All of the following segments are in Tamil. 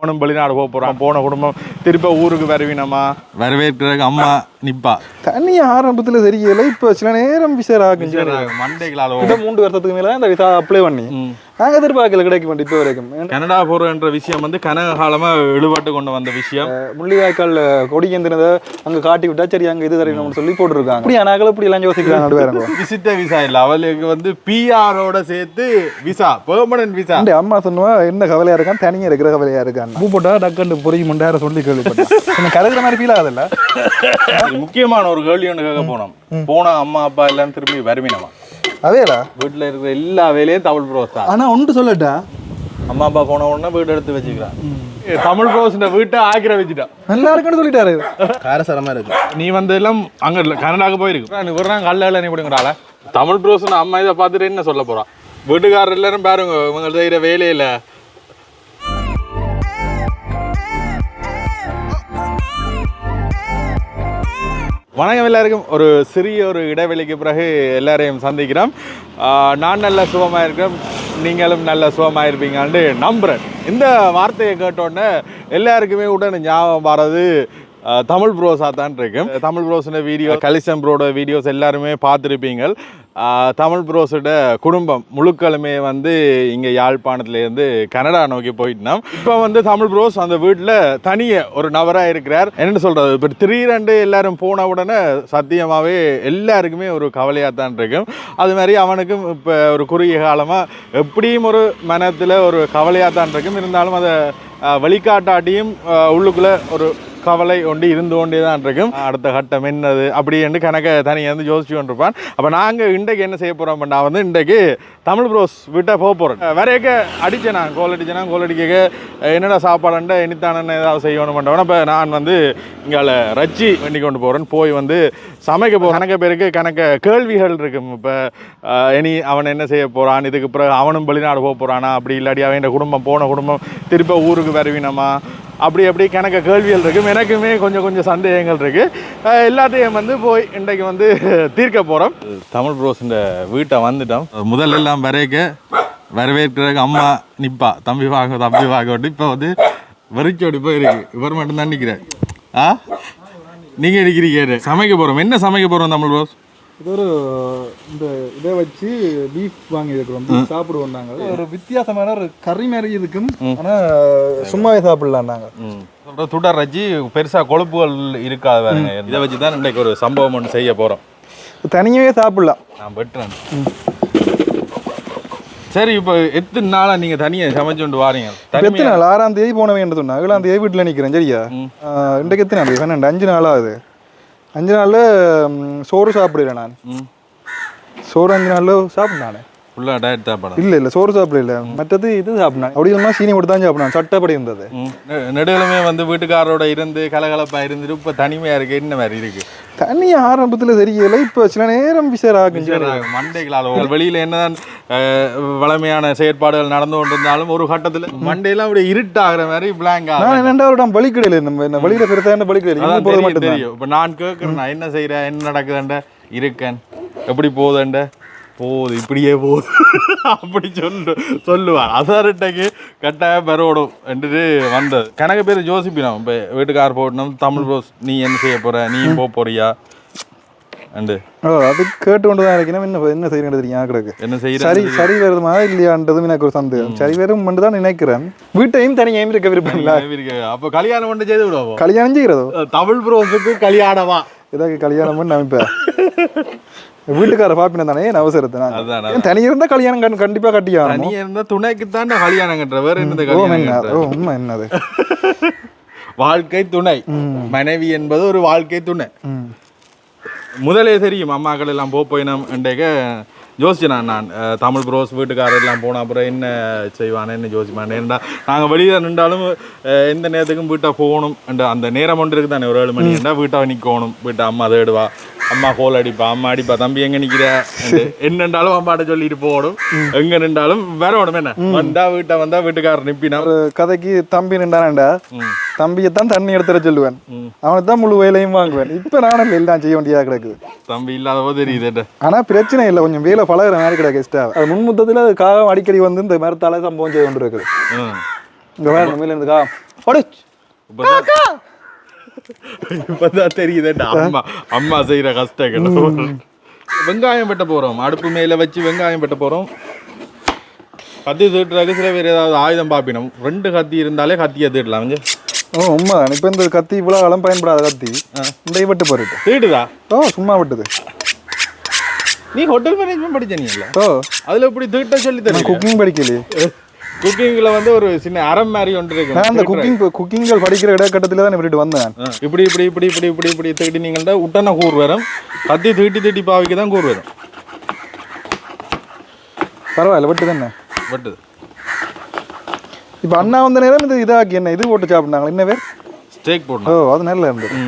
அவனும் வெளிநாடு போக போறான். போன குடும்பம் திருப்ப ஊருக்கு வருவினமா? வரவேற்கிறதுக்கு அம்மா. நிப்பா. தண்ணி ஆரம்பத்துல தெரியல இப்ப சில நேரம் விசார ஆகும் மண்டைகளால் இந்த மூன்று வருஷத்துக்கு மேல தான் இந்த விசா அப்ளை பண்ணி. நாங்க எதிர்பார்க்கல கிடைக்க மாட்டோம் இப்போ வரைக்கும். கனடா போறன்ற விஷயம் வந்து கனக காலமா இழுபட்டு கொண்டு வந்த விஷயம். முள்ளிவாய்க்கால் கொடி எந்திரத அங்க காட்டி விட்டா சரி அங்க இது தரணும்னு சொல்லி போட்டிருக்காங்க. அப்படி ஆனாக்கள் இப்படி எல்லாம் யோசிக்கிறாங்க நடுவேறங்க விசிட்ட விசா இல்ல. அவளுக்கு வந்து பிஆரோட சேர்த்து விசா பெர்மனன்ட் விசா. அம்மா சொன்னுவா என்ன கவலையா இருக்கான் தனியா இருக்கிற கவலையா இருக்கான் பூ போட்டா டக்குன்னு பொறிக்கு முண்டாயிரம் சொல்லி கேள்விப்பட்டேன். கலக்கிற மாதிரி ஃபீல் ஆகுதுல்ல? முக்கியமான ஒரு கேள்வி ஒன்று கேட்க போனோம். போன அம்மா அப்பா எல்லாம் திரும்பி வருவினமா அதேடா. வீட்டுல இருக்கிற எல்லா வேலையும் தமிழ் ப்ரோஸ் தான். ஆனா ஒன்று சொல்லட்டா? அம்மா அப்பா போன உடனே வீடு எடுத்து வச்சுக்கிறான். தமிழ் ப்ரோஸ் வீட்டை ஆக்கிரமிச்சிட்டான் நல்லா இருக்குன்னு சொல்லிட்டாரு. காரசாரமா இருக்கு. நீ வந்து எல்லாம் அங்க இல்ல, கனடாக்கு போயிருக்கு நாள் கல்ல நீ பிடிங்கிறாள தமிழ் ப்ரோஸ் அம்மா இதை பார்த்துட்டு என்ன சொல்ல போறான் வீட்டுக்காரர் எல்லாரும் பாருங்க இவங்க செய்யற வேலையில வணக்கம் எல்லாருக்கும். ஒரு சிறிய ஒரு இடைவெளிக்கு பிறகு எல்லாரையும் சந்திக்கிறோம். நான் நல்ல சுகமாக இருக்கிறேன். நீங்களும் நல்ல சுகமாக இருப்பீங்கன்னு நம்புகிறேன் இந்த வார்த்தையை கேட்டோடனே எல்லாருக்குமே உடனே ஞாபகம் வர்றது தமிழ் ப்ரோஸாக தான் இருக்கும் தமிழ் ப்ரோஸோட வீடியோ கலிசன் ப்ரோட வீடியோஸ் எல்லாருமே பார்த்துருப்பீங்க. தமிழ் ப்ரோஸோட குடும்பம் முழுக்களுமே வந்து இங்கே யாழ்ப்பாணத்துலேருந்து கனடா நோக்கி போயிட்டோம் இப்போ வந்து தமிழ் ப்ரோஸ் அந்த வீட்டில் தனியே ஒரு நபராக இருக்கிறார். என்ன சொல்கிறது இப்போ திடீரெண்டு எல்லாரும் போன உடனே சத்தியமாகவே எல்லாருக்குமே ஒரு கவலையாக தான் இருக்கும். அது மாதிரி அவனுக்கும் இப்போ ஒரு குறுகிய காலமாக எப்படியும் ஒரு மனத்தில் ஒரு கவலையாக தான் இருக்கும். இருந்தாலும் அதை ஆஹ் உள்ளுக்குள்ளே ஒரு கவலை ஒன்று இருந்து கொண்டே தான் இருக்கும். அடுத்த கட்டம் என்னது? அப்படி என்று கணக்க தனியாக வந்து யோசிச்சு கொண்டிருப்பான். அப்போ நாங்கள் இன்றைக்கு என்ன செய்ய போகிறோம் நான் வந்து இன்றைக்கு தமிழ் ப்ரோஸ் விட்ட போக போகிறேன் வரையக்க அடித்தேன் நான். கோல் அடிச்சேனா? கோல் அடிக்க என்னடா சாப்பாடுண்டா இனித்தானன்னு ஏதாவது செய்யணும் பண்ணுவேன் அப்போ நான் வந்து இங்கால ரச்சி வண்டி கொண்டு போகிறேன் போய் வந்து சமைக்க போகிற கணக்க பேருக்கு கணக்க கேள்விகள் இருக்கும். இப்போ இனி அவன் என்ன செய்ய போகிறான் இதுக்கு பிறகு அவனும் வெளிநாடு போக போகிறானா அப்படி இல்லாட்டி அவன் குடும்பம் போன குடும்பம் திருப்ப ஊருக்கு வருவினமா? அப்படி அப்படி கணக்க கேள்விகள் இருக்கும் எனக்குமே கொஞ்சம் கொஞ்சம் சந்தேகங்கள் இருக்குது எல்லாத்தையும் வந்து போய் இன்றைக்கு வந்து தீர்க்க போகிறோம் தமிழ் ப்ரோஸ் இந்த வீட்டை வந்துட்டோம். முதல்ல எல்லாம் வரைக்க வரவேற்கிறதுக்கு அம்மா நிப்பா தம்பி வாங்க தம்பி வாங்கிட்டு இப்போ வந்து வெறிச்சோடி போய் இருக்கு இவர் மட்டும் தான் ஆ? நீங்கள் இருக்கிறீங்க சமைக்க போகிறோம் என்ன சமைக்க போகிறோம் தமிழ் ப்ரோஸ்? இது ஒரு இந்த இதை வச்சு பீஃப் வாங்கி இருக்கிறோம் பீஃப் சாப்பிடுவோம் நாங்கள். ஒரு வித்தியாசமான ஒரு கறி மாதிரி இருக்கும். ஆனா சும்மாவே சாப்பிடலாம் நாங்க. சொல்கிற துடர் வச்சு பெருசாக கொழுப்புகள் இருக்காது வேறுங்க இதை வச்சு தான் இன்றைக்கு ஒரு சம்பவம் ஒன்று செய்ய போகிறோம் தனியாவே சாப்பிடலாம். நான் வெட்டுறேன். சரி இப்போ எத்தனை நாளா நீங்க தனியா சமைச்சு கொண்டு வாரீங்க? எத்தனை நாள்? ஆறாம் தேதி போன வேண்டியது சொன்னா ஏழாம் தேதி வீட்டில் நிற்கிறேன் சரியா? இன்றைக்கு எத்தனை நாள்? பன்னெண்டு அஞ்சு நாள் ஆகுது. அஞ்சு நாள்ல சோறு சாப்பிடல நான். சோறு அஞ்சு நாள்ல சாப்பிட்டேன் நான். ஃபுல்லா டயட் தான் படம் இல்ல இல்ல சோறு சாப்பிடல மற்றது இது சாப்பிட்டேன் அப்படி சொன்னா சீனி மட்டும் தான் சாப்பிடணும். சட்டப்படி இருந்தது. நெடுகளுமே வந்து வீட்டுக்காரோட இருந்து கலகலப்பா இருந்துட்டு இப்ப தனிமையா இருக்கு. என்ன மாதிரி இருக்கு? தண்ணி ஆரம்பத்துல தெரியல. இப்ப சில நேரம் விசார ஆகும் மண்டைகளால் உங்கள் வெளியில என்னதான் வளமையான செயற்பாடுகள் நடந்து கொண்டிருந்தாலும் ஒரு கட்டத்துல மண்டையெல்லாம் அப்படியே இருட்டாகிற மாதிரி பிளாங்க் ஆகும் ரெண்டாவது இடம் பலிக்கடையில நம்ம என்ன வழியில பெருசா என்ன போறது தெரியும் மட்டும் தெரியும். இப்போ நான் கேட்குறேன் நான் என்ன செய்கிறேன் என்ன நடக்குதுண்ட இருக்கேன். எப்படி போகுதுண்ட போகுது இப்படியே போகுது. அப்படி சொல்லு சொல்லுவான் அசாரிட்டைக்கு கட்டாயம் பெறோடும் என்று வந்தது. கணக்கு பேர் ஜோசிப்பினோம். இப்போ வீட்டுக்கார் போட்டணும் தமிழ் ரோஸ் நீ என்ன செய்ய போற? நீ போக போறியா? அண்டு. ஓ அது கேட்டு கொண்டு தான் இருக்கணும். என்ன என்ன செய்யறது தெரியும் என்ன செய்யற சரி சரி வருமா இல்லையான்றதும் எனக்கு ஒரு சந்தேகம். சரி வரும் மட்டும் தான் நினைக்கிறேன். வீட்டையும் தனியாயும் இருக்க விருப்பம் இல்ல அப்போ கல்யாணம் பண்ணி செய்து விடுவோம். கல்யாணம் செய்கிறதோ? தமிழ் ப்ரோஸுக்கு கல்யாணமா? ஏதாவது கல்யாணம் பண்ணி அமைப்பேன் வீட்டுக்கார பாப்பின தானே? அவசரத்தை? நான் அதான், ஏன் தனி இருந்தா கல்யாணம் கண்- கண்டிப்பா கட்டியாகணும். தனியா இருந்தா துணைக்கு தான் கல்யாணம் கட்டுற? வேற என்னது கல்யாணம் உண்மை என்னது? வாழ்க்கை துணை. மனைவி என்பது ஒரு வாழ்க்கை துணை. முதலே தெரியும் அம்மாக்கள் எல்லாம் போ போயினோம் என்றேக்க யோசிச்சேன் நான் தமிழ் ப்ரோஸ் வீட்டுக்காரர் எல்லாம் போன அப்புறம் என்ன செய்வானே என்ன யோசிப்பானே ஏன்டா நாங்கள் வெளியே நின்றாலும் எந்த நேரத்துக்கும் வீட்டை போகணும் அந்த நேரம் ஒன்று இருக்கு தானே ஒரு ஏழு மணி என்றா வீட்டை நிற்கணும் வீட்டை அம்மா தேடுவா அம்மா கோல் அடிப்பா அம்மா அடிப்பா தம்பி எங்க நிக்கிற என்னண்டாலும் அம்மாட்ட சொல்லிட்டு போகணும் எங்க நின்றாலும் வரணும் என்ன வந்தா வீட்டை வந்தா வீட்டுக்காரர் நிப்பினா. கதைக்கு தம்பி நின்றானேண்டா. ம். தம்பியை தான் தண்ணி எடுத்துட சொல்லுவேன். ம். அவனுக்கு தான் முழு வேலையும் வாங்குவேன். இப்ப நானும் எல்லாம் செய்ய வேண்டியதா கிடக்குது தம்பி இல்லாத போது தெரியுது ஆனா பிரச்சனை இல்லை. கொஞ்சம் வேலை பழகுற மாதிரி கிடக்கு எக்ஸ்ட்ரா அது முன்முத்தத்தில் அது காகம் அடிக்கடி வந்து இந்த மரத்தால சம்பவம் செய்து கொண்டு இருக்குது. ம் இங்கே வேற மேல இருந்து கா படு. இப்பதான் தெரியுதுடா அம்மா அம்மா செய்யற கஷ்டங்கள். வெங்காயம் வெட்ட போறோம். அடுப்பு மேல வச்சு வெங்காயம் வெட்ட போறோம். கத்தி தீட்டுறதுக்கு சில பேர் ஏதாவது ஆயுதம் பாப்பினோம். ரெண்டு கத்தி இருந்தாலே கத்தியை தீட்டலாம் ஓ உண்மை இப்போ இந்த கத்தி இவ்வளோ காலம் பயன்படாத கத்தி. இந்த வெட்டு போயிட்டு தீட்டுதா ஓ சும்மா விட்டுது. நீ ஹோட்டல் மேனேஜ்மெண்ட் படிச்ச நீ இல்ல? ஓ. அதுல இப்படி தீட்ட சொல்லி தரீங்க குக்கிங் படிக்கலையே. குக்கிங்ல வந்து ஒரு சின்ன அறம் மாதிரி ஒன்று இருக்கு. நான் அந்த குக்கிங் குக்கிங்கள் படிக்கிற இடக்கட்டத்தில் தான் விட்டுட்டு வந்தேன். இப்படி இப்படி இப்படி இப்படி இப்படி இப்படி தீட்டினீங்கள்டா உட்டன கூர் வரும். கத்தி தீட்டி தீட்டி பாவிக்க தான் கூர் வரும். பரவாயில்ல விட்டு தானே பட்டு இப்போ அண்ணா வந்த நேரம் இது இதாக்கி என்ன இது போட்டு சாப்பிட்டாங்க என்ன பேர்? ஸ்டேக் ஓ போடணும் அது நல்லா இருந்தது.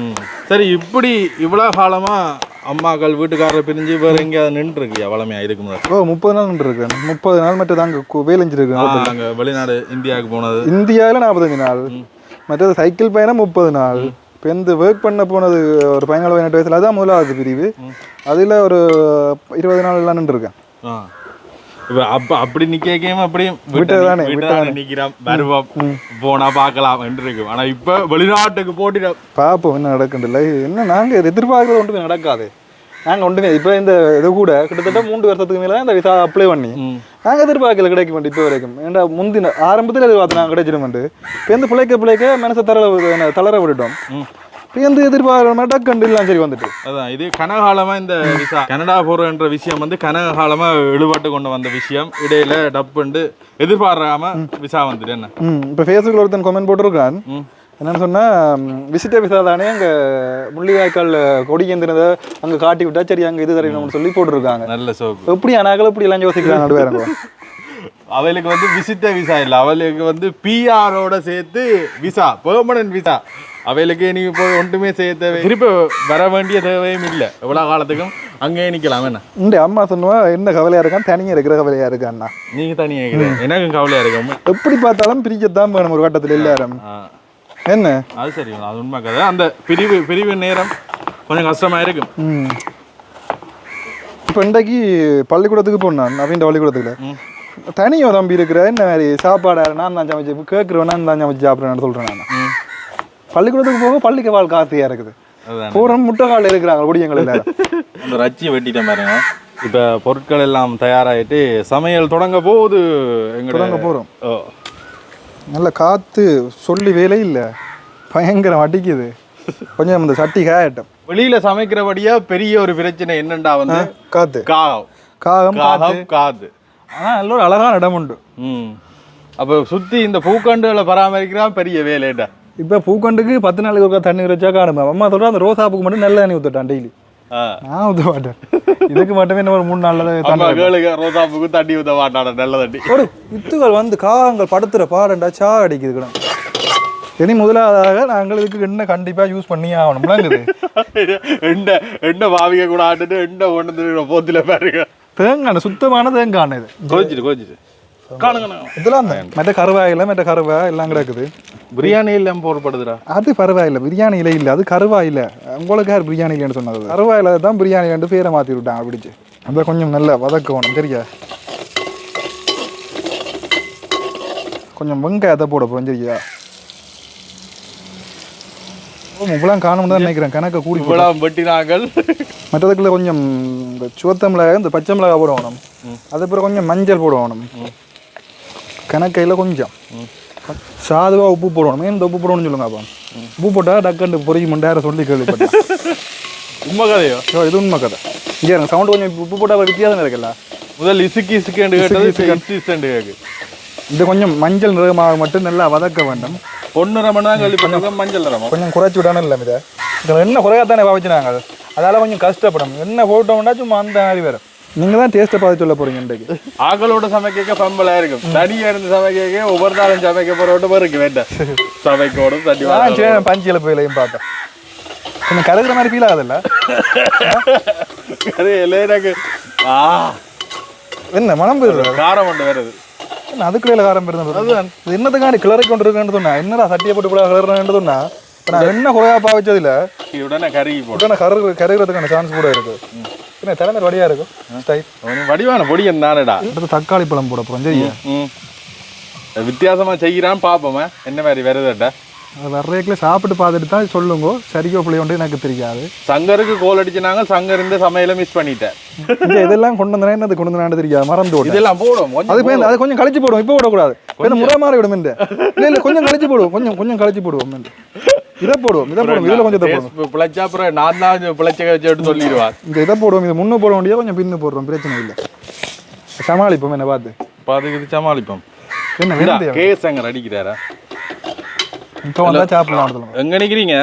சரி இப்படி இவ்வளோ காலமா அம்மாக்கள் வீட்டுக்காரரை பிரிஞ்சு வேற எங்கேயாவது நின்று இருக்கியா வளமையா இதுக்கு ஓ முப்பது நாள் இருக்கேன் முப்பது நாள் மட்டும் தாங்க வேலைஞ்சிருக்கேன் அங்கே வெளிநாடு இந்தியாவுக்கு போனது. இந்தியாவில் நாற்பத்தஞ்சு நாள். மற்றது சைக்கிள் பயணம் முப்பது நாள். இப்போ இந்த ஒர்க் பண்ண போனது ஒரு பதினாலு பதினெட்டு வயசுல அதான் முதலாவது பிரிவு. அதில் ஒரு இருபது நாள்லாம் நின்றுருக்கேன். ஆ. இப்போ அப்போ அப்படி நிற்கேமே அப்படியும் விட்டதானே, விட்டு நிற்கிறோம் வருவோம். போனா பார்க்கலாம் இருக்கு ஆனா இப்போ வெளிநாட்டுக்கு போட்டிடும். பார்ப்போம் என்ன நடக்குதுல்ல என்ன நாங்கள் எதிர்பார்க்கறது ஒன்றுமே நடக்காது. நாங்கள் ஒன்றுமே இப்போ இந்த இது கூட கிட்டத்தட்ட மூன்று வருஷத்துக்கு மேலே இந்த விசா அப்ளை பண்ணி. நாங்கள் எதிர்பார்க்கல கிடைக்க மாட்டோம் இப்போ வரைக்கும். ஏன்டா முந்தின ஆரம்பத்தில் எதிர்பார்த்து நாங்கள் கிடைச்சிடும் இப்போ எந்த பிள்ளைக்க பிள்ளைக்க மனசை விடு- தளர விட்டுட்டோம். இப்போ எந்த எதிர்பார்க்கிற மாதிரி டக்குண்டு இல்லாம் சரி வந்துட்டு. அதான் இது கனகாலமா இந்த விசா. கனடா போறன்ற விஷயம் வந்து கனகாலமா இழுபட்டு கொண்டு வந்த விஷயம். இடையில டப்புண்டு எதிர்பாராம விசா வந்துட்டு என்ன? இப்போ ஃபேஸ்புக்கில் ஒருத்தன் கமெண்ட் போட்டிருக்கான். என்னன்னு சொன்னால் விசிட்டர் விசா தானே அங்கே முள்ளிவாய்க்கால் கொடி ஏந்தினதை அங்கே காட்டி விட்டா சரி அங்கே இது தரணும்னு சொல்லி போட்டிருக்காங்க. நல்ல சோப்பு. எப்படி அனாக்கள் இப்படி எல்லாம் யோசிக்கிறாங்க நடுவேறங்க அவளுக்கு வந்து விசிட்ட விசா இல்ல. அவளுக்கு வந்து பிஆரோட சேர்த்து விசா பெர்மனன்ட் விசா. அவைகளுக்கு நீ போய் ஒன்றுமே செய்ய தேவை திருப்பி வர வேண்டிய தேவையும் இல்லை. எவ்வளோ காலத்துக்கும் அங்கேயே நிக்கலாம் என்ன? இந்த அம்மா சொன்னுவா என்ன கவலையாக இருக்கான்? தனியாக இருக்கிற கவலையாக இருக்கான்னா? நீங்க தனியாக இருக்கிற எனக்கும் கவலையா இருக்கும் எப்படி பார்த்தாலும் பிரிக்கத்தான் வேணும் ஒரு கட்டத்தில் எல்லாரும். என்ன? அது சரி அது உண்மை கதை. அந்த பிரிவு பிரிவு நேரம் கொஞ்சம் கஷ்டமா இருக்கும். இப்போ இன்றைக்கு பள்ளிக்கூடத்துக்கு போனான் நவீன் பள்ளிக்கூடத்துக்கு. தனியோ தம்பி இருக்கிற என்ன மாதிரி சாப்பாடு நான் தான் சமைச்சு கேட்குறவன் நான் தான் சமைச்சு சாப்பிட்றேன்னு சொல்கிறேன் நான். பள்ளிக்கூடத்துக்கு போக பள்ளிக்கு வாழ் காத்தியாக இருக்குது. அதான். பூரம் முட்டை காலில் இருக்கிறாங்க குடியங்கள் எல்லாரும். அந்த ரச்சியை வெட்டிட்டேன் பாருங்க. இப்போ பொருட்கள் எல்லாம் தயாராகிட்டு சமையல் தொடங்க போகுது எங்க தொடங்க போகிறோம் நல்ல காற்று சொல்லி வேலை இல்லை. பயங்கரம் அடிக்குது. கொஞ்சம் இந்த சட்டி காயட்டும். வெளியில சமைக்கிறபடியா பெரிய ஒரு பிரச்சனை என்னண்டா வந்து காற்று காகம். காகம் காகம் காது. ஆனால் நல்ல ஒரு அழகான இடம் உண்டு. ம். அப்போ சுத்தி இந்த பூக்கண்டுகளை பராமரிக்கிறான் பெரிய வேலைடா. இப்போ பூக்கண்டுக்கு பத்து நாளைக்கு ஒருக்கா தண்ணி வச்சா காணுமா. அம்மா சொல்கிறா அந்த ரோசாப்புக்கு மட்டும் நல்ல தண்ணி ஊற்றுட்டான் டெய்லி. நான் ஊற்ற மாட்டேன். இதுக்கு மட்டுமே என்ன ஒரு மூணு நாளில் கேளுங்க ரோசாப்புக்கு தண்ணி ஊத்த மாட்டான நல்ல தண்ணி. ஒரு வித்துகள் வந்து காகங்கள் படுத்துற பாடண்டா சா அடிக்குது கிடம் இனி முதலாவதாக நாங்கள் இதுக்கு என்ன கண்டிப்பாக யூஸ் பண்ணி ஆகணும் எண்ட எண்ட பாவிக்க கூட ஆட்டுட்டு எண்ட ஒன்று போத்துல பாருங்க. தேங்காய் சுத்தமான தேங்காய் இது. கோச்சிட்டு கோச்சிட்டு காணுங்க இதெல்லாம் தான் மற்ற கருவாயில் மற்ற கருவா எல்லாம் கிடக்குது பிரியாணி எல்லாம் போடப்படுதுடா அது பரவாயில்ல பிரியாணியில இல்லை அது கருவாயில் உங்களுக்கு யார் பிரியாணி இல்லைன்னு சொன்னது கருவாயில் தான் பிரியாணி ரெண்டு பேரை மாற்றி விட்டாங்க பிடிச்சி அதை கொஞ்சம் நல்லா வதக்கணும் சரியா? கொஞ்சம் வெங்காயத்தை போட போகிறோம் சரியா? ஓ இவ்வளோ காணும்னு தான் நினைக்கிறேன். கணக்கை கூடி இவ்வளவு வெட்டினாங்கள் மற்றதுக்குள்ள கொஞ்சம் இந்த சுவத்த மிளகாய் இந்த பச்சை மிளகாய் போடணும். அது அப்புறம் கொஞ்சம் மஞ்சள் போடணும். கணக்கையில் கொஞ்சம். சாதுவாக உப்பு போடணும். இந்த உப்பு போடணும்னு சொல்லுங்க அப்போ? உப்பு போட்டால் டக்குன்னு பொறிக்க முண்டாயிரம் சொல்லி கேள்விப்பட்டேன். உண்மை கதையோ? இது உண்மை கதை. இங்கே எனக்கு சவுண்ட் கொஞ்சம் உப்பு போட்டால் வித்தியாசம் இருக்குல்ல? முதல் இசுக்கி இசுக்கண்டு கேட்டது இன்சிஸ்டன்ட் கேக்கு. இது கொஞ்சம் மஞ்சள் நிறமாக மட்டும் நல்லா வதக்க வேண்டும். பொண்ணு ரமன் தான் கேள்விப்பட்டிருக்கோம் மஞ்சள் ரமம் கொஞ்சம் குறைச்சி விடணும் இல்லை இதை இதில் என்ன குறையாத்தானே பாவிச்சுனாங்க. அதால் கொஞ்சம் கஷ்டப்படும். என்ன போட்டோம்னா சும்மா அந்த மாதிரி வரும். நீங்கள் தான் டேஸ்ட்டை பார்த்து சொல்ல போகிறீங்க இன்றைக்கு. ஆக்களோட சமைக்க பம்பலா இருக்கும். தனியா இருந்து சமைக்க ஒவ்வொரு நாளும் சமைக்க போறோட்டு இருக்கு வேண்டாம் சமைக்கோட தண்ணி பஞ்சியில் போயிலையும் பார்த்தேன் கொஞ்சம் கருகிற மாதிரி ஃபீல் ஆகுதுல்ல? அது எனக்கு ஆ. என்ன மனம் போயிடுறது காரம் ஒன்று வருது. என்ன அதுக்குள்ள காரம் போயிருந்தது இது என்னத்துக்காண்டி கிளறி கொண்டு இருக்கேன்னு சொன்னா? என்னடா சட்டியை போட்டு கூட கிளறேன்னு சொன்னா? நான் என்ன குறையா பாவிச்சதில்ல உடனே கருகி போடும். உடனே கரு கருகிறதுக்கான சான்ஸ் கூட இருக்கு. என்ன தலைமை வடியா இருக்கும்? ஸ்டைல். வடிவான பொடியன் தானடா? அடுத்து தக்காளி பழம் போட போகிறோம் சரியா ம் வித்தியாசமா செய்கிறான்னு பார்ப்போமே என்ன மாதிரி வருதுட்ட வர்றதுக்குள்ள சாப்பிட்டு பார்த்துட்டு தான் சொல்லுங்க. சரியோ பிள்ளையோண்டு எனக்கு தெரியாது. சங்கருக்கு கோல் அடிச்சுனாங்க சங்கர் இந்த சமையலை மிஸ் பண்ணிட்டேன் இதெல்லாம் கொண்டு வந்தேன் என்னது கொண்டு வந்தானு தெரியாது மறந்து விட்டேன் இதெல்லாம் போடும் அது போய் அது கொஞ்சம் கழிச்சு போடுவோம் இப்போ விடக்கூடாது முறை மாறி விடும் இல்ல இல்ல கொஞ்சம் கழிச்சு போடுவோம் கொஞ்சம் கொஞ்சம் கழிச்சு போடுவோம். இதை போடுவோம் இதை போடுவோம். இதுல கொஞ்சம் இதை போடுவோம். பிழைச்சா அப்புறம் நான் தான் பிழைச்ச வச்சுட்டு சொல்லிடுவார். இந்த இதை போடுவோம் இது முன்னு போட வேண்டியது கொஞ்சம் பின்னு போடுறோம் பிரச்சனை இல்லை. சமாளிப்போம் என்ன பார்த்து. இது சமாளிப்போம். என்ன இந்தா, வெந்தயம் கே சங்கர் அடிக்கிறாரா? இப்போ வந்தா சாப்பிடலாம் எங்க நிக்கிறீங்க?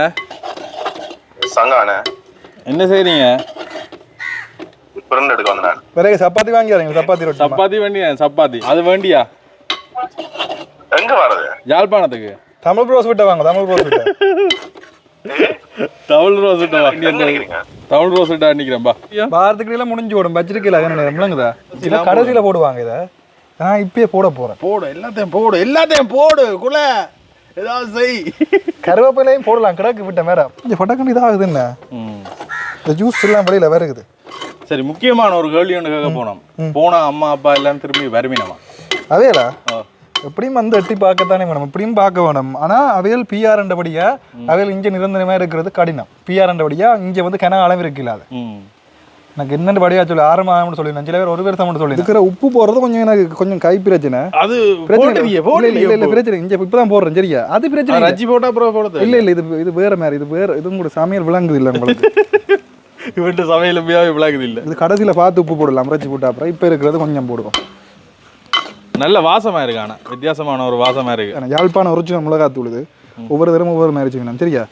சங்கானே. என்ன செய்றீங்க? பிறந்து எடுக்க வந்தேன். பிறகு சப்பாத்தி வாங்கி வரீங்க சப்பாத்தி ரொட்டி சப்பாத்தி வேண்டியா? சப்பாத்தி. அது வேண்டியா? எங்க வர்றது? யாழ்ப்பாணத்துக்கு. தமிழ் ப்ரோஸ் விட்ட வாங்க தமிழ் ப்ரோஸ் விட்ட தமிழ் ரோஸ் விட்டா நிக்கிறீங்க தமிழ் ரோஸ் விட்டா நிக்கிறேன்பா பாரத்துக்கு எல்லாம் முடிஞ்சு ஓடும் நேரம் விளங்குதா? இதை கடைசியில போடுவாங்க இதை. நான் இப்பயே போட போறேன். போடு எல்லாத்தையும் போடு எல்லாத்தையும் போடு குல. ஏதாவது செய். கருவேப்பிலையும் போடலாம் கிடக்கு விட்ட மேடம் கொஞ்சம் பட்டக்கண்டு இதாகுது என்ன? ம். இந்த ஜூஸ் எல்லாம் வெளியில வருகுது. சரி முக்கியமான ஒரு கேள்வி ஒன்று கேட்க போனோம். போனா அம்மா அப்பா எல்லாம் திரும்பி வருமினமா அதேலா எப்படியும் வந்து எட்டி பார்க்கத்தானே வேணும். எப்படியும் பார்க்க வேணும். ஆனா அவைகள் பிஆர் என்றபடியா அவைகள் இங்க நிரந்தரமா இருக்கிறது கடினம். பிஆர் என்றபடியா இங்க வந்து கன அளவு இருக்குல்ல அது ம். எனக்கு என்னென்னு படியா சொல்லி ஆரம்பம் சொல்லி சில பேர் ஒரு பேர் மட்டும் சொல்லி இருக்கிற உப்பு போடுறது கொஞ்சம் எனக்கு கொஞ்சம் கை பிரச்சனை. அது பிரச்சனை போடுறியே இல்ல இல்ல பிரச்சனை இங்க இப்பதான் போடுறேன் சரியா? அது பிரச்சனை. ரஜி போட்டா அப்புறம் போடுது இல்ல இல்ல இது இது வேற மாதிரி இது வேற இதுவும் கூட சமையல் விளங்குது இல்ல உங்களுக்கு. இவன்ட்டு சமையல் எப்படியாவது விளக்குது இல்ல. இது கடைசியில பார்த்து உப்பு போடலாம் இறைச்சி போட்டா அப்புறம். இப்ப இருக்கிறது கொஞ்சம் போடுவோம். நல்ல வாசமா இருக்கு ஆனா. வித்தியாசமான ஒரு வாசமா இருக்கு. ஏன்னா யாழ்ப்பாணம் ஒரிஜினல் மிளகாத்தூள் இது. ஒவ்வொரு தரம் ஒவ்வொரு மாதிரி செய்யணும் சரியா?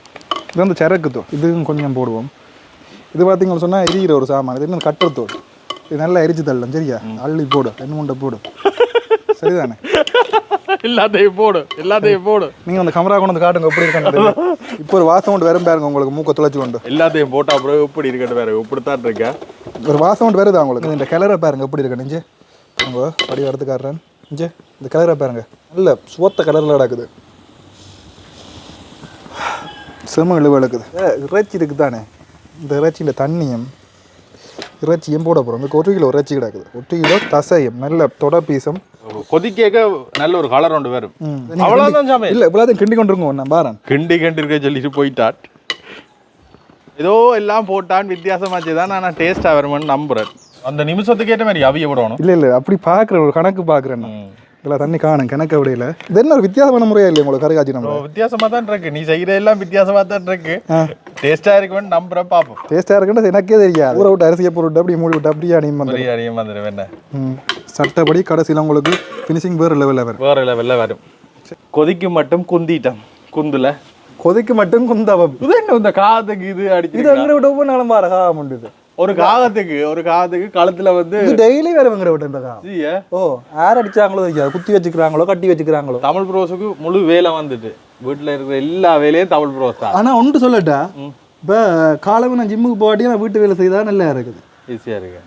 இது வந்து சரக்கு தூள் இதுவும் கொஞ்சம் போடுவோம். இது பார்த்தீங்கன்னு சொன்னா எரிகிற ஒரு சாமான். இது என்ன? கட்டர் தூள் இது நல்லா எரிச்சு தள்ளலாம் சரியா? அள்ளி போடு. என்ன உண்டை போடு. சரிதானே? எல்லாத்தையும் போடு. எல்லாத்தையும் போடு. நீங்க அந்த கமரா கொண்டு வந்து காட்டுங்க. எப்படி இருக்காங்க இப்போ ஒரு வாசம் கொண்டு வரும் பாருங்க உங்களுக்கு. மூக்க துளைச்சு கொண்டு. எல்லாத்தையும் போட்டா அப்புறம் எப்படி இருக்கட்டும் வேற இப்படித்தான் இருக்க ஒரு வாசம் கொண்டு வருதா உங்களுக்கு? இந்த கிளற பாருங்க. எப்படி இருக்கு நெஞ்சு? உங்க படி வரது நெஞ்சு இந்த கிளற பாருங்க. நல்ல சுவத்த கலர்ல கிடக்குது. செம இழுவு கிடக்குது. ஏ, இறைச்சி இருக்கு தானே இந்த இறைச்சியில் தண்ணியும் இறைச்சியும் போட போகிறோம் இந்த ஒரு கிலோ இறைச்சி கிடக்குது. ஒரு கிலோ தசையும் நல்ல தொட பீசம் கொதிக்கேக்க நல்ல ஒரு கலர் ஒன்று வரும் அவ்வளவுதான் சமையல் இல்லை இவ்வளோதையும் கிண்டி கொண்டிருங்க நான் பாரன். கிண்டி கிண்டி இருக்க சொல்லிட்டு போயிட்டாட் ஏதோ எல்லாம் போட்டான் வித்தியாசமாச்சு. தான் நான் டேஸ்டா வருமான்னு நம்புறேன். அந்த நிமிஷத்துக்கு ஏற்ற மாதிரி அவிய விடணும். இல்லை இல்லை அப்படி பார்க்குறேன் ஒரு கணக்கு பார்க்குறேன் இதில் தண்ணி காணும் கணக்கு அப்படியில் இது என்ன ஒரு வித்தியாசமான முறையா இல்லையா உங்களுக்கு கருகாச்சி நம்ம வித்தியாசமா தான் இருக்கு. நீ செய்யற எல்லாம் வித்தியாசமா தான் இருக்கு. டேஸ்டா இருக்குன்னு நம்புறேன் பாப்போம். டேஸ்ட்டாக இருக்குன்னு எனக்கே தெரியாது. ஊற விட்டு அரிசியை போட்டு அப்படி மூடி விட்டு அப்படியே அணியும் வந்து பிரியாணியும் வந்துடும் என்ன? சட்டப்படி கடைசியில் உங்களுக்கு ஃபினிஷிங் வேறு லெவலில் வரும். வேற லெவல்ல வரும். கொதிக்கு மட்டும் குந்திட்டோம். குந்துல. கொதிக்கு மட்டும் குந்தவம். இது என்ன இந்த காதுக்கு இது இது அடிச்சு அங்கே விட ஒவ்வொரு நாளும் பாரு காகம் உண்டு ஒரு காகத்துக்கு ஒரு காகத்துக்கு கழுத்துல வந்து டெய்லி வேற வெங்கிற விட்டு இந்த காகம். ஓ யார் அடிச்சாங்களோ குத்தி வச்சுக்கிறாங்களோ கட்டி வச்சுக்கிறாங்களோ. தமிழ் ப்ரோஸுக்கு முழு வேலை வந்துட்டு. வீட்டுல இருக்கிற எல்லா வேலையும் தமிழ் ப்ரோஸ் தான். ஆனா ஒன்று சொல்லட்டா இப்போ காலமே நான் ஜிம்முக்கு போகாட்டி நான் வீட்டு வேலை செய்தா நல்லா இருக்குது. ஈஸியா இருக்கு.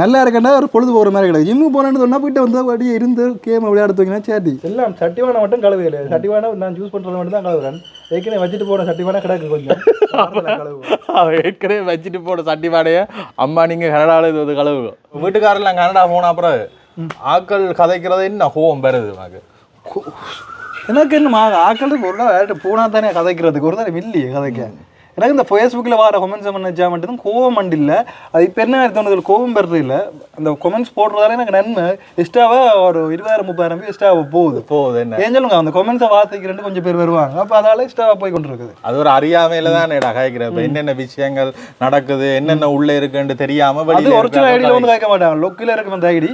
நல்லா இருக்கேன்டா ஒரு பொழுது போகிற மாதிரி கிடையாது ஜிம்முக்கு போனேன்னு சொன்னா போயிட்டு வந்து அப்படியே இருந்து கேம் விளையாட தூங்கினா சேட்டி. எல்லாம் சட்டிவானை மட்டும் கழுவு இல்லை. சட்டிவானை நான் யூஸ் பண்ணுறது மட்டும் தான் கழுவுறேன். ஏற்கனவே வச்சுட்டு போன சட்டிவானை கிடக்கு கொஞ்சம். கழுவு. அவன் ஏற்கனவே வச்சுட்டு போன சட்டி வாடைய அம்மா நீங்க கனடாவில் இது வந்து கழுவுங்க. வீட்டுக்காரெல்லாம் கனடா போன அப்புறம் ஆக்கள் கதைக்கிறது என்ன கோவம் பெறுது உனக்கு? எனக்கு என்னமா ஆக்களுக்கு ஒரு நாள் பூனா தானே கதைக்கிறதுக்கு. ஒரு நாள் இல்லையே கதைக்க. எனக்கு இந்த ஃபேஸ்புக்கில் வர கொமெண்ட்ஸ் பண்ணா மட்டும் கோவம் மண்டு இல்லை அது இப்போ என்ன தோணுது கோவம் பெறது இல்லை. அந்த கொமெண்ட்ஸ் போடுறதால எனக்கு நன்மை. எக்ஸ்ட்ராவாக ஒரு இருபதாயிரம் முப்பதாயிரம் எக்ஸ்ட்ராவாக போகுது. போகுது என்ன? ஏன் சொல்லுங்க அந்த கொமெண்ட்ஸை வாசிக்கிறேன்னு கொஞ்சம் பேர் வருவாங்க. அப்போ அதால எக்ஸ்ட்ராவாக போய் கொண்டு இருக்குது அது ஒரு அறியாமையில தான் கதைக்கிற இப்ப என்னென்ன விஷயங்கள் நடக்குது என்னென்ன உள்ள இருக்குன்னு தெரியாம அது ஒரிஜினல் ஐடியில் வந்து கேட்க மாட்டாங்க. லொக்கில் இருக்கும் அந்த ஐடி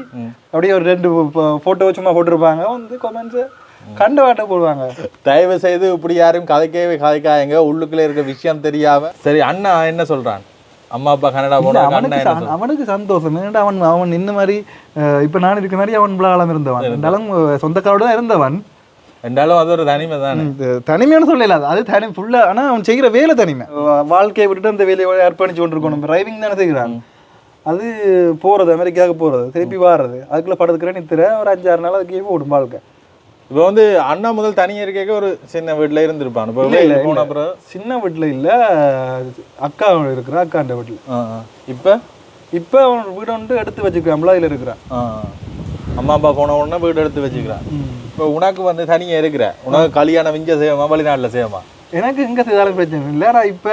அப்படியே ஒரு ரெண்டு ஃபோட்டோ சும்மா போட்டிருப்பாங்க. வந்து கொமெண்ட்ஸு கண்ட வாட்டை போடுவாங்க. தயவு செய்து இப்படி யாரும் கதைக்கவே கதைக்காயங்க உள்ளுக்குள்ள இருக்க விஷயம் தெரியாம. சரி அண்ணா என்ன சொல்றான்? அம்மா அப்பா கனடா போனா அண்ணா அவனுக்கு சந்தோஷம். ஏன்னா அவன் அவன் இந்த மாதிரி இப்ப நான் இருக்க மாதிரி அவன் விழாலம் இருந்தவன். இருந்தாலும் சொந்தக்காரோட தான் இருந்தவன். என்றாலும் அது ஒரு தனிமை தானே? தனிமையான சொல்லல. அது தனி ஃபுல்லா ஆனா அவன் செய்கிற வேலை தனிமை. வாழ்க்கையை விட்டுட்டு அந்த வேலையை அர்ப்பணிச்சு கொண்டிருக்கணும். டிரைவிங் தானே செய்கிறான். அது போறது அமெரிக்காவுக்கு போறது திருப்பி வாடுறது அதுக்குள்ள படுத்துக்கிற நித்திர ஒரு அஞ்சாறு நாள் அதுக்கே போடும் வாழ்க்கை. இப்போ வந்து அண்ணா முதல் தனியா இருக்க ஒரு சின்ன வீட்டுல இருந்திருப்பான். இப்போ இல்ல, போன. அப்புறம் சின்ன வீட்டுல இல்ல அக்கா இருக்கிற அக்காண்ட வீட்டுல. இப்ப? இப்ப அவன் வீடு வந்து எடுத்து வச்சுக்கிறான் அதுல இருக்கிறான். அம்மா அப்பா போன உடனே வீடு எடுத்து வச்சுக்கிறான். இப்போ உனக்கு வந்து தனியாக இருக்கிற உனக்கு கல்யாணம் இங்கே செய்யமா வெளிநாட்டில் செய்யமா எனக்கு எங்க செய்தாலும் பிரச்சனை இல்லை. இப்ப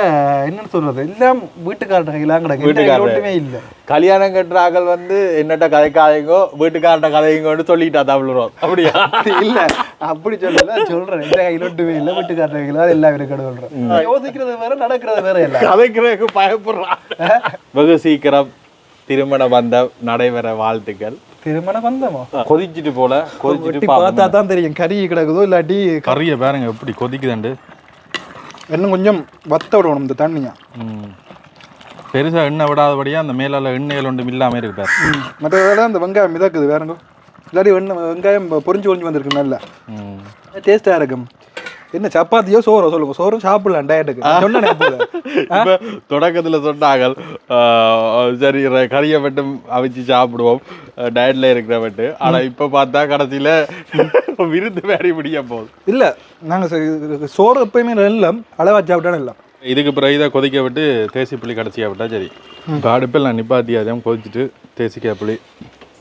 என்னன்னு சொல்றது? எல்லாம் வீட்டுக்காரட்ட கையிலாம் கிடக்கு. இல்லை. கல்யாணம் கட்டுற ஆக்கள் வந்து என்னட்ட கதைக்காதீங்கோ வீட்டுக்காரட்ட கதைங்கன்னு சொல்லிட்டா தமிழ் அப்படியா? இல்ல அப்படி சொல்லல சொல்றேன். எந்த கையில ஒன்றுமே இல்லை. வீட்டுக்காரட்ட கையில எல்லாம் இருக்கிற சொல்றேன். யோசிக்கிறது வேற நடக்கிறது வேற இல்ல கதைக்கிறதுக்கு பயப்படுறான். வெகு சீக்கிரம் திருமண பந்தம் நடைபெற வாழ்த்துக்கள். திருமண பந்தமா? கொதிச்சிட்டு போல கொதிச்சிட்டு பார்த்தா தான் தெரியும். கறி கிடக்குதோ இல்லாட்டி கறியை பாருங்க எப்படி கொதிக்குதுண்டு. இன்னும் கொஞ்சம் வத்த விடணும் இந்த தண்ணியா. ம். பெருசா எண்ணெய் விடாதபடியா அந்த மேலால எண்ணெயில் ஒன்றும் இல்லாம இருக்கு பாரு மற்றதோட இந்த வெங்காயம் மிதக்குது வேறங்க. இல்லாட்டி வெண்ணெய் வெங்காயம் பொரிஞ்சு பொரிஞ்சு வந்திருக்கு நல்லா ம். டேஸ்டா இருக்கும். என்ன சப்பாத்தியோ சோறோ சொல்லுங்க. சோறும் சாப்பிடலாம் டயட்டுக்கு சொன்னேன் தொடக்கத்துல சொன்னாங்க சரி கறியை மட்டும் அவிச்சு சாப்பிடுவோம். டயட்ல இருக்கிற மட்டும். ஆனா இப்ப பார்த்தா கடைசியில விருந்து வேறி முடிய போகுது. இல்ல நாங்க சோறு எப்பயுமே எல்லாம் அளவா சாப்பிட்டாலும் எல்லாம் இதுக்கு பிறகு இதை கொதிக்க விட்டு தேசி புளி கடைசியா விட்டா சரி. அடுப்பில் நான் நிப்பாட்டி அதையும் கொதிச்சுட்டு தேசிக்காய் புளி.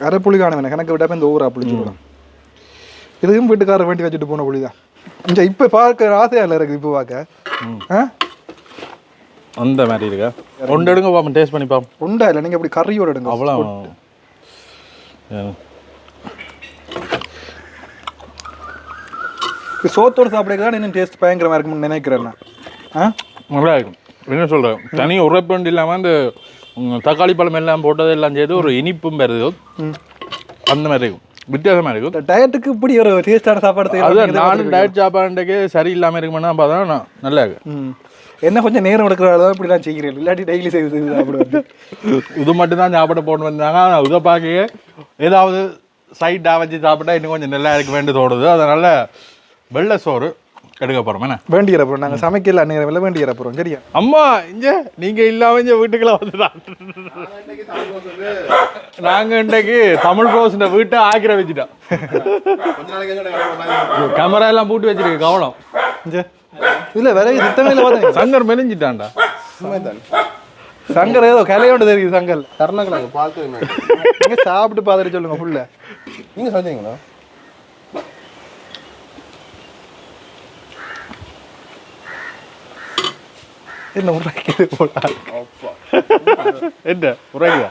அரை புளி காணும் கணக்கு விட்டாப்ப இந்த ஊரா புளி சொல்லலாம் இதுவும் வீட்டுக்காரர் வேண்டி வச்சுட்டு போன புளி தான் இந்த இப்ப பார்க்க ஆசையா இல்லை இருக்குது இப்போ பார்க்க ஆ? அந்த மாதிரி இருக்கா? ஒன்று எடுங்க பாப்போம் டேஸ்ட் பண்ணி பாப்போம். உண்டா இல்லை? நீங்க அப்படி கறியோட எடுங்க. அவ்வளோ சோத்தோட சாப்பிடக்க தான் இன்னும் டேஸ்ட் பயங்கரமா இருக்கும்னு நினைக்கிறேன் நான். ஆ? நல்லா இருக்கும். என்ன சொல்கிறேன் தனி உரைப்பண்டு இல்லாமல் அந்த தக்காளி பழம் எல்லாம் போட்டது எல்லாம் செய்து ஒரு இனிப்பும் பெறுது அந்த மாதிரி இருக்கும். வித்தியாசமாக இருக்கும் டயட்டுக்கு இப்படி ஒரு டேஸ்டான சாப்பாடு அது நானும் டயட் சாப்பாடுக்கு சரியில்லாமல் இருக்குமென்னா பார்த்தா நான் நல்லா இருக்கு. ம். என்ன கொஞ்சம் நேரம் எடுக்கிறதால தான் இப்படி நான் செய்கிறேன் இல்லாட்டி டெய்லி செய்து சாப்பிடுவேன் இது மட்டும் தான் சாப்பிட போட்டு வந்தாங்க ஆனால் இதை பார்க்க ஏதாவது சைடாக வச்சு சாப்பிட்டா இன்னும் கொஞ்சம் நல்லா இருக்க வேண்டி தோணுது. அதனால வெள்ளை சோறு எடுக்க போகிறோம் என்ன? வேண்டிய அப்புறம் நாங்கள் சமைக்கல இல்லை வேண்டிய அப்புறம் சரியா? அம்மா இங்க நீங்க இல்லாம இங்க வீட்டுக்குள்ள வந்துதான். நாங்க இன்றைக்கு தமிழ் ரோஸ் வீட்டை ஆக்கிர வச்சுட்டோம். கேமரா எல்லாம் பூட்டி வச்சிருக்கு கவனம் இல்ல வேற சுத்தமே இல்லை பார்த்தேன். சங்கர் மெலிஞ்சிட்டான்டா. சங்கர் ஏதோ கலையோண்டு தெரியுது சங்கல் கருணக்கிழங்கு பார்த்து சாப்பிட்டு பார்த்துட்டு சொல்லுங்க ஃபுல்ல நீங்க சொன்னீங்களா என்ன உரைக்குது போல? என்ன? உரைக்குதா?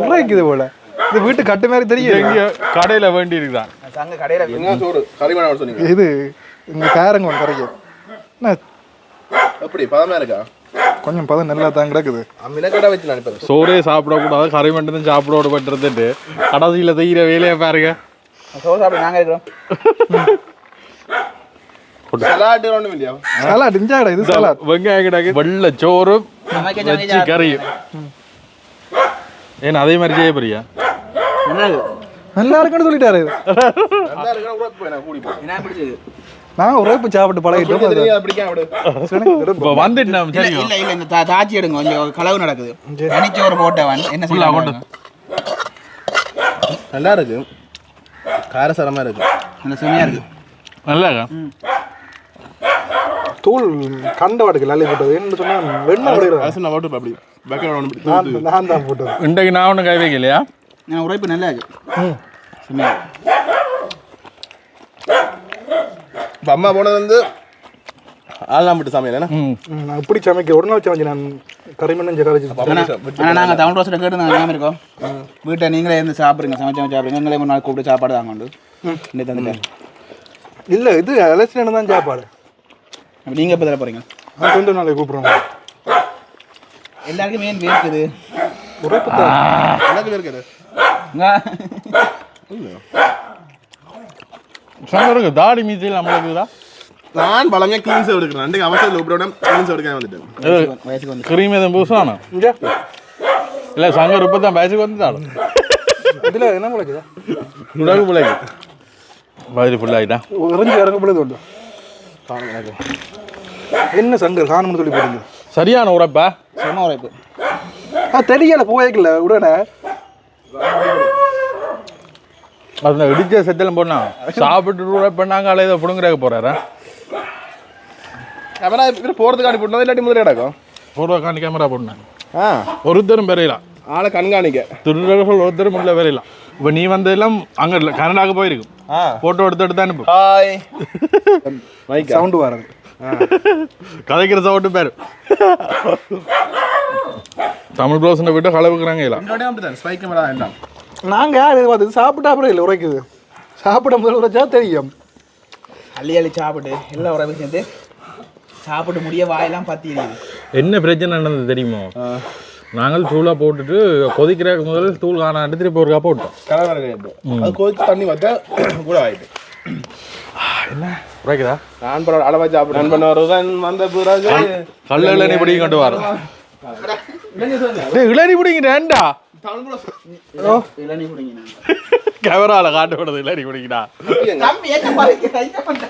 உரைக்குது போல. இது வீட்டு கட்டு மாதிரி இது தெரியுது எங்க கடையில வேண்டி இருக்குதான். சங்க கடையில என்ன சோறு? கறிமணம் சொன்னீங்க. இது இங்க காரங்க கரைக்கும் என்ன? எப்படி பதமா இருக்கா? கொஞ்சம் பதம் நல்லா தான் கிடக்குது. மிளகடை வச்சு நான் அனுப்புறேன் சோறே சாப்பிடக்கூடாது கறி மட்டும் தான் சாப்பிட விடப்பட்டுருந்துட்டு கடைசியில் செய்கிற வேலையை பாருங்க. சோறு சாப்பிட நாங்க இருக்கிறோம். சலாட் வெங்காயம் கிடக்கு வெள்ளை சோறும் சமைக்க வச்சு கறியும் ஏன்னா அதே மாதிரி செய்ய போறியா நல்லா இருக்கு நல்லா இருக்குன்னு சொல்லிட்டாரு நான் உரைப்பு சாப்பிட்டு பழகிட்டோம் அது. தெரியும் பிடிக்காம விடு சரி, இப்போ வந்துட்டு நம்ம இல்ல சரி இல்ல இல்ல இந்த தா- தாச்சி எடுங்க கொஞ்சம் களவு நடக்குது தனிச்சோறு போட்டவன் என்ன. பாருங்க. நல்லா இருக்கு காரசாரமா இருக்கு நல்ல சுமையா இருக்கு நல்லா இருக்கா? தூள் கண்டவாடுக்கு லாலி போட்டது. என்ன சொன்னா வெண்ணெய் அரசு நான் ஓட்டு அப்படி. பேக்கெட் நான் நான் தான் போட்டது. இன்றைக்கு நான் ஒன்றும் கை வைக்கலையா? நான் உரைப்பு நல்லா இருக்கு. இப்போ அம்மா போனது வந்து ஆலாம் விட்டு சமையல் நான் இப்படி சமைக்க ஒரு நாள் சமைச்சு நான் கறிமண்ணம் கரைச்சி ஆனா ஆனா நாங்க தமிழ் ரோஸ்ல கேட்டு நாங்க ஞாபகம் இருக்கோம். வீட்டை நீங்களே இருந்து சாப்பிடுங்க சமைச்சு சமைச்சு சாப்பிடுங்க. எங்களே ஒரு நாள் கூப்பிட்டு சாப்பாடு தாங்க உண்டு. இன்னைக்கு தந்துட்டேன். இல்ல இது அலசினு தான் சாப்பாடு. அப்ப நீங்க எப்போ தர போறீங்க? நான் கொஞ்சம் நாளைக்கு கூப்பிடுறோம் எல்லாருக்கும் ஏன் வேர்க்குது. உரைப்பு தான். எனக்கு இருக்குது சங்கருக்கு தாடி மீசையில் நம்மளுக்குதா நான் பழமையா கிளீன்ஸ் எடுக்கிறேன். ரெண்டு அவசரத்தில் உப்பிட கிளீன்ஸ் எடுக்க வந்துட்டேன். வயசுக்கு வந்து கிரீம் எதுவும் இங்க. இல்லை சங்கர் இப்போ தான் வயசுக்கு வந்துட்டாலும் இதுல என்ன முளைக்குதா? உடகு பிள்ளைக்கு வயிறு ஃபுல்லாகிட்டான் இறங்கி இறங்க பொழுது உண்டு என்ன சங்கர் காணும்னு சொல்லி போடுங்க சரியான உரைப்பா. சும்மா உரைப்பு. ஆ தெரியல போய்க்கல உடனே. அந்த இடிச்ச செத்தலும் போனா சாப்பிட்டு உரைப்பண்ணாங்க அலை இதை பிடுங்குறாக்க போறாரா? கேமரா இவர் போகிறதுக்காண்டி போட்டது இல்லாட்டி முதல்ல கிடக்கும்? பூர்வகாண்டி கேமரா போடணும். ஆ. ஒருத்தரும் பெறையலாம். ஆளை கண்காணிக்க. திருடர்கள் ஒருத்தரும் உள்ள பெறையலாம். இப்போ நீ வந்து எல்லாம் அங்கே இல்லை கனடாக்கு போயிருக்கும். ஃபோட்டோ எடுத்து எடுத்து அனுப்பு. ஹாய் சவுண்டு வரது. கதைக்கிற சவுண்டு பேர். தமிழ் ப்ளவுஸில் விட்டு கலவுக்குறாங்க இல்லை அப்படிதான் ஸ்பைக் கேமரா எல்லாம் நாங்கள் யார் இது பார்த்து சாப்பிட்டா அப்புறம் இல்லை உரைக்குது. சாப்பிட முதல் உரைச்சா தெரியும். அள்ளி அள்ளி சாப்பிட்டு எல்லாம் உறவு சேர்ந்து சாப்பிட்டு முடிய வாயெல்லாம் பத்தி என்ன பிரச்சனை நடந்தது தெரியுமோ? நாங்கள் தூளை போட்டுட்டு கொதிக்கிற முதல் தூள் காணாண்டு திருப்பி ஒரு கப் போட்டோம். கலர் கிடையாது அது கொதிச்சு தண்ணி வச்சா கூட ஆயிட்டு. என்ன? உரைக்குதா? நான் பரவாயில்ல அளவா சாப்பிடு. நண்பன் ஒருவன் வந்த பிறகு கல்ல இளநீ பிடிங்க கொண்டு வரோம் இளநீ இளநீ குடிங்க கேமரால காட்ட கூடாது இளநீ பிடிங்கடா தம்பி என்ன பாருங்க என்ன பண்றா?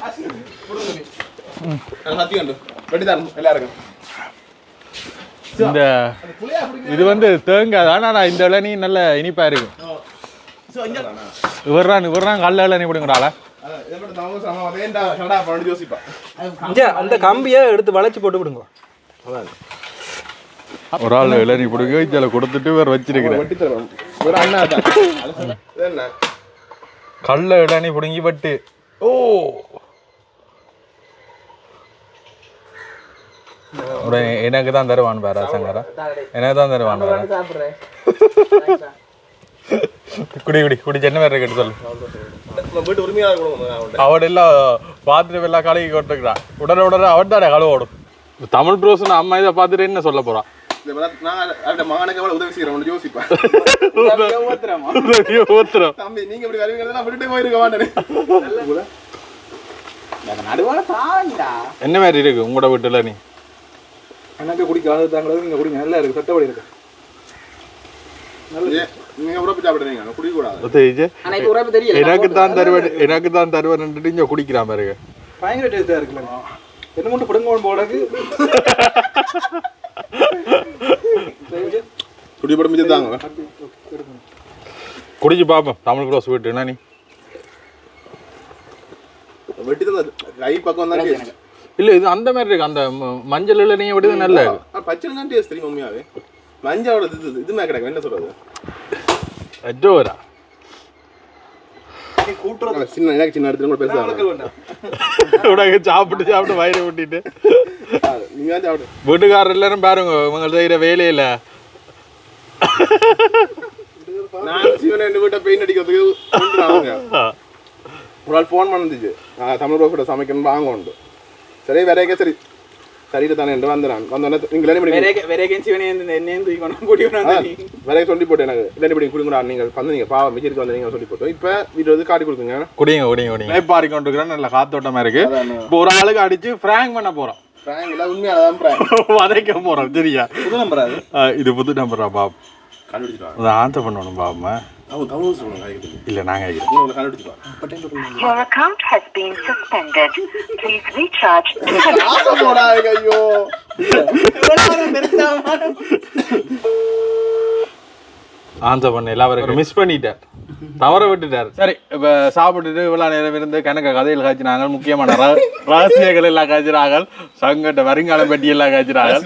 சத்தி கண்டு. வெட்டி தரணும் எல்லாருக்கும். இந்த இது வந்து தேங்காய். தான் ஆனால் இந்த இளநீ நல்ல இனிப்பா இருக்கும். இவர்றான் இவர்றான் கல்ல இளநீ யோசிப்பா. அந்த கம்பியை எடுத்து வளைச்சு போட்டு விடுங்க. ஒரு ஆள் இளநீ பிடிக்க இதில் கொடுத்துட்டு இவர் வச்சிருக்கிறேன் கல்ல இளநீ பிடுங்கி பட்டு ஓ. எனக்கு தான் தருவான் பாரு சங்கரா எனக்கு தான் தருவான் பாரு. குடி குடி குடி என்ன வேற கேட்டு சொல்லு. அவன் எல்லாம் பார்த்துட்டு எல்லாம் கழுகி கொட்டுக்கிறான் உடனே உடனே அவன் தானே கழுவோடும் தமிழ் ப்ரோசன் அம்மா இதை பார்த்துட்டு என்ன சொல்ல போறான்? நான் நான் என்ன மாதிரி இருக்கு உங்களோட வீட்டுல நீ? எனக்கு குடிக்க அது தாங்கிறது நீங்கள் குடிங்க நல்லா இருக்குது சட்டப்படி இருக்கு. நீங்க எனக்கு தான் தருவன் எனக்கு தான் தருவன் இங்க குடிக்கிறான் பாருங்க. பயங்கர டேஸ்ட்டாக இருக்குல்ல என்ன மட்டும் பிடுங்க போடக்கு குடி போட மிச்சம் தாங்க. குடிச்சு பார்ப்போம் தமிழ் ப்ரோஸ் வீட்டு என்ன நீ? வெட்டி தான் கை பக்கம் தான் டேஸ்ட் இல்ல இது அந்த மாதிரி இருக்கு. அந்த மஞ்சள் இல்ல நீங்க விடுது நல்ல பச்சை தான் டேஸ்ட் தெரியும் உண்மையாவே? மஞ்சளோட இது இதுமே கிடக்கு. என்ன சொல்றது? அஜோரா சின்ன சின்ன இடத்துல கூட பேசுவாங்க சாப்பிட்டு சாப்பிட்டு வயிறு விட்டிட்டு வீட்டுக்காரர் எல்லாரும் பாருங்க இவங்க செய்யற வேலையில. நான் சிவனை ரெண்டு வீட்டை பெயிண்ட் அடிக்கிறதுக்கு. ஒரு ஆள் ஃபோன் பண்ணிருந்துச்சு நான் தமிழ் ரோஸோட சமைக்கணும் வாங்க உண்டு சரி வேறேக்கே சரி சரிட்டு தானே என்று வந்தேன் வந்தோடனே நீங்க இளநீ பிடிங்க வேற வேற கேன்சி என்ன தூக்கணும் கூட்டி வேற சொல்லி போட்டு எனக்கு இளநீ பிடிங்க குடிங்கடா நீங்கள் வந்து நீங்க பாவம் விஜய்க்கு வந்து நீங்க சொல்லி போட்டோம் இப்போ வீட்டு வந்து காட்டி கொடுக்குங்க குடிங்க குடிங்க குடிங்க வேப்பாரி கொண்டு இருக்கிறேன் நல்ல காத்தோட்டமா இருக்கு இப்போ ஒரு ஆளுக்கு அடிச்சு ஃப்ராங்க் பண்ண போறோம் பிராங்க் இல்லை உண்மையாக தான் பிராங்க் வதைக்க போறோம் சரியா புது நம்பர் அது ஆ, இது புது நம்பரா பாப் கண்டுபிடிச்சிட்டு அதை ஆன்சர் பண்ணணும் பாப்பா இல்ல கண்டுபிடிச்சிட்டு Your account has been suspended. Please recharge. ஐயோ. ஆன்சர் பண்ண எல்லாரும் மிஸ் பண்ணிட்டார். தவற விட்டுட்டார். சரி இப்ப சாப்பிட்டுட்டு இவ்வளவு நேரம் இருந்து கணக்க கதைகள் காய்ச்சினாங்க முக்கியமான ர- ரகசியங்கள் எல்லாம் காய்ச்சினாங்க சங்கட்ட வருங்காலம் பெட்டி எல்லாம் காய்ச்சினாங்க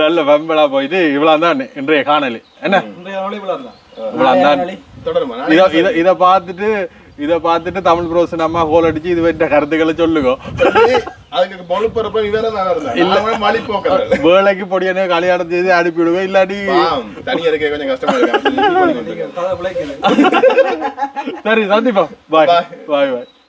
நல்ல வெம்பலா போயிட்டு இவ்வளவு தான் இன்றைய காணொலி என்ன? இவ்வளோ தான் இவ்வளவு தான் தொடருமா? இத இத இத பார்த்துட்டு இத பார்த்துட்டு தமிழ் ப்ரோஸ் நம்ம கோல் அடிச்சு இது வேண்ட கருத்துக்களை சொல்லுங்க வேலைக்கு பொடியான கல்யாணம் செய்து இல்லாட்டி இருக்கு கதை பிழைக்குது சரி சந்திப்போம் பாய். பாய் பாய்